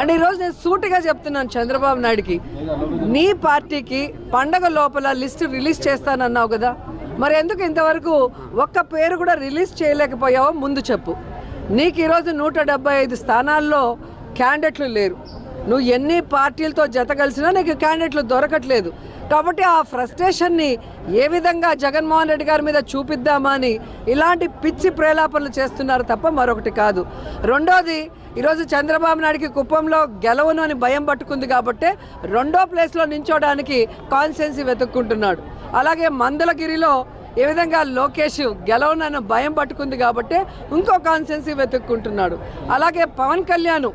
And ఈరోజు నేను సూటిగా చెప్తున్నాను చంద్రబాబు నాయుడుకి. నీ పార్టీకి పండగ లోపల లిస్ట్ రిలీజ్ చేస్తానన్నావు కదా. మరి ఎందుకు ఇంతవరకు ఒక్క పేరు కూడా రిలీజ్ చేయలేకపోయావో ముందు చెప్పు. నీకు ఈరోజు నూట డెబ్బై ఐదు స్థానాల్లో క్యాండిడేట్లు లేరు. నువ్వు ఎన్ని పార్టీలతో జత కలిసినా నీకు క్యాండిడేట్లు దొరకట్లేదు. కాబట్టి ఆ ఫ్రస్ట్రేషన్ని ఏ విధంగా జగన్మోహన్ రెడ్డి గారి మీద చూపిద్దామా అని ఇలాంటి పిచ్చి ప్రేలాపనలు చేస్తున్నారు తప్ప మరొకటి కాదు. రెండోది ఈరోజు చంద్రబాబు నాయుడికి కుప్పంలో గెలవను అని భయం పట్టుకుంది కాబట్టి రెండో ప్లేస్లో నించోడానికి కాన్సెన్సీ వెతుక్కుంటున్నాడు. అలాగే మందలగిరిలో ఏ విధంగా లోకేష్ గెలవనని భయం పట్టుకుంది కాబట్టి ఇంకో కాన్సెన్సీ వెతుక్కుంటున్నాడు. అలాగే పవన్ కళ్యాణ్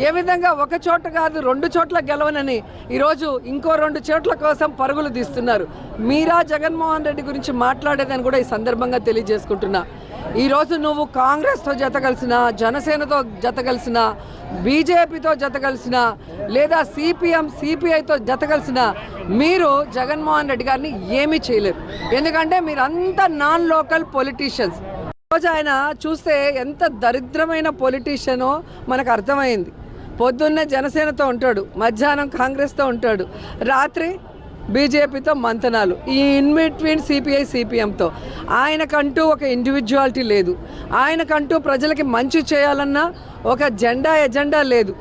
ఏ విధంగా ఒక చోట కాదు రెండు చోట్ల గెలవనని ఈరోజు ఇంకో రెండు చోట్ల కోసం పరుగులు తీస్తున్నారు. మీరా జగన్మోహన్ రెడ్డి గురించి మాట్లాడేదని కూడా ఈ సందర్భంగా తెలియజేసుకుంటున్నా. ఈరోజు నువ్వు కాంగ్రెస్తో జత కలిసిన జనసేనతో జత కలిసిన బీజేపీతో జత కలిసిన లేదా సిపిఎం సిపిఐతో జత కలిసిన మీరు జగన్మోహన్ రెడ్డి గారిని ఏమీ చేయలేరు. ఎందుకంటే మీరంతా నాన్ లోకల్ పొలిటీషియన్స్. రోజు ఆయన చూస్తే ఎంత దరిద్రమైన పొలిటీషియనో మనకు అర్థమైంది. పొద్దున్నే జనసేనతో ఉంటాడు మధ్యాహ్నం కాంగ్రెస్తో ఉంటాడు రాత్రి బీజేపీతో మంతనాలు ఈ ఇన్ బిట్వీన్ సిపిఐ సిపిఎంతో ఆయనకంటూ ఒక ఇండివిజువాలిటీ లేదు. ఆయనకంటూ ప్రజలకి మంచి చేయాలన్న ఒక జెండా ఎజెండా లేదు.